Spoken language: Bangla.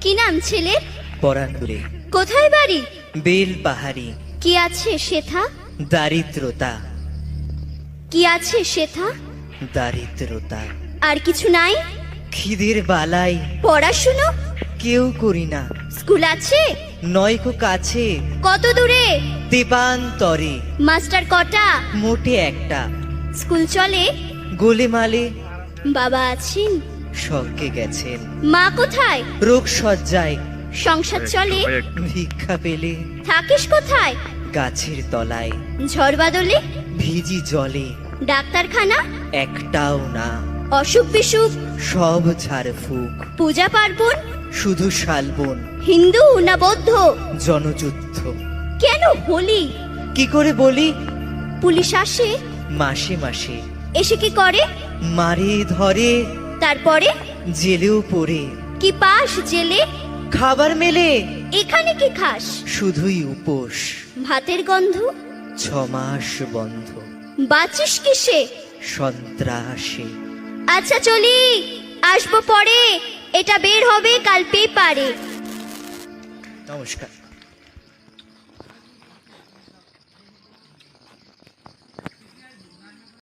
কি নাম ছেলের? পরাঙ্গুরে কোথায় বাড়ি? বেল পাহাড়ি। কি আছে শেথা? দারিদ্রতা। কি আছে শেথা? দারিদ্রতা। আর কিছু নাই? খিদের বালাই। পড়াশুনো? কেউ করি না। স্কুল আছে? নয়কো কাছে। কত দূরে? দেবান্তরে। মাস্টার কটা? মোটে একটা। স্কুল চলে? গোলে মালে বাবা আছেন? স্বর্গে গেছেন। মা কোথায়? রোগ সজ্জায় সংসার চলে? ভিক্ষা পেলে। থাকিস কোথায়? গাছের তলায়। ঝড় বাদলে? ভিজি জলে। ডাক্তারখানা? একটাও না। অসুখ বিসুখ? সব ঝাড় ফুক। পূজা পার্বণ? শুধু শালবন হিন্দু না বৌদ্ধ? জনযুদ্ধ। কেন হোলি? কি করে বলি? পুলিশ আসে? মাসে মাসে। এসে কি করে? মারে ধরে। তারপরে? জেলেও পড়ে। কি পাস জেলে? খাবার মেলে। এখানে কি খাস? শুধুই উপোস। ভাতের গন্ধ? ছমাস বন্ধ। বাঁচিস কিসে? সন্ত্রাসে। আচ্ছা চলি। আসব পরে। এটা বের হবে কাল পেপারে। নমস্কার।